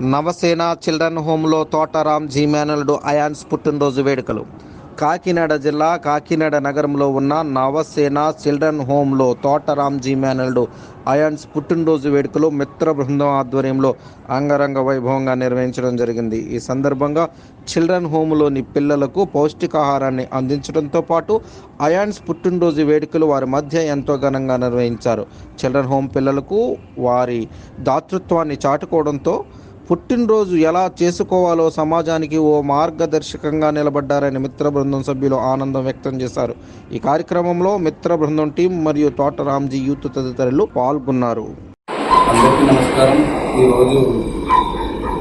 Navasena children హోంలో తోటరాం జీమేనల్డ్ ions పుట్టినరోజు వేడుకలు. కాకినాడ జిల్లా కాకినాడ నగరంలో ఉన్న నవసేన చిల్డ్రన్ హోంలో తోటరాం జీమేనల్డ్ అయాన్స్ పుట్టినరోజు వేడుకలు మిత్ర బృందం ఆధ్వర్యంలో అంగరంగ వైభవంగా నిర్వహించడం జరిగింది. ఈ సందర్భంగా చిల్డ్రన్ హోమ్లోని పిల్లలకు పౌష్టికాహారాన్ని అందించడంతో పాటు అయాన్స్ పుట్టినరోజు వేడుకలు వారి మధ్య ఎంతో ఘనంగా నిర్వహించారు. చిల్డ్రన్ హోమ్ పిల్లలకు వారి దాతృత్వాన్ని చాటుకోవడంతో పుట్టినరోజు ఎలా చేసుకోవాలో సమాజానికి ఓ మార్గదర్శకంగా నిలబడ్డారని మిత్ర బృందం సభ్యులు ఆనందం వ్యక్తం చేశారు. ఈ కార్యక్రమంలో మిత్ర బృందం టీం మరియు తోటరాంజీ యూత్ తదితరులు పాల్గొన్నారు. అందరికీ నమస్కారం. ఈరోజు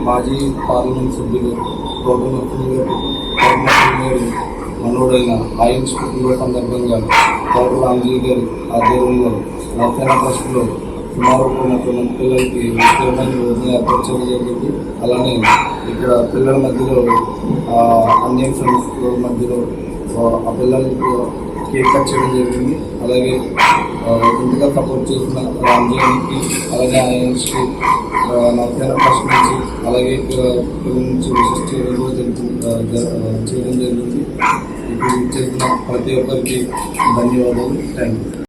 మాజీ పార్లమెంట్ సభ్యులు మనోడైన ఆయన పుట్టినరోజు సందర్భంగా తోట రామ్జీ గారి ఆధ్వర్యంలో నౌసేన ట్రస్ట్లో సుమారు ఒక పిల్లలకి ముఖ్యమైన చేయడం జరిగింది అలానే ఇక్కడ పిల్లల మధ్యలో అన్ని ఫ్రెండ్స్ మధ్యలో ఆ, పిల్లలకి కేక్ కట్ చేయడం జరిగింది అలాగే ఇంటిగా సపోర్ట్ చేసిన రామ్జీకి అలాగే ఆయన్స్కి నౌసేన ఫస్ట్ నుంచి అలాగే పిల్లల నుంచి విశిష్ట చేయడం జరుగుతుంది చేయడం జరిగింది ఇప్పుడు చేసిన ప్రతి ఒక్కరికి ధన్యవాదాలు. Thank you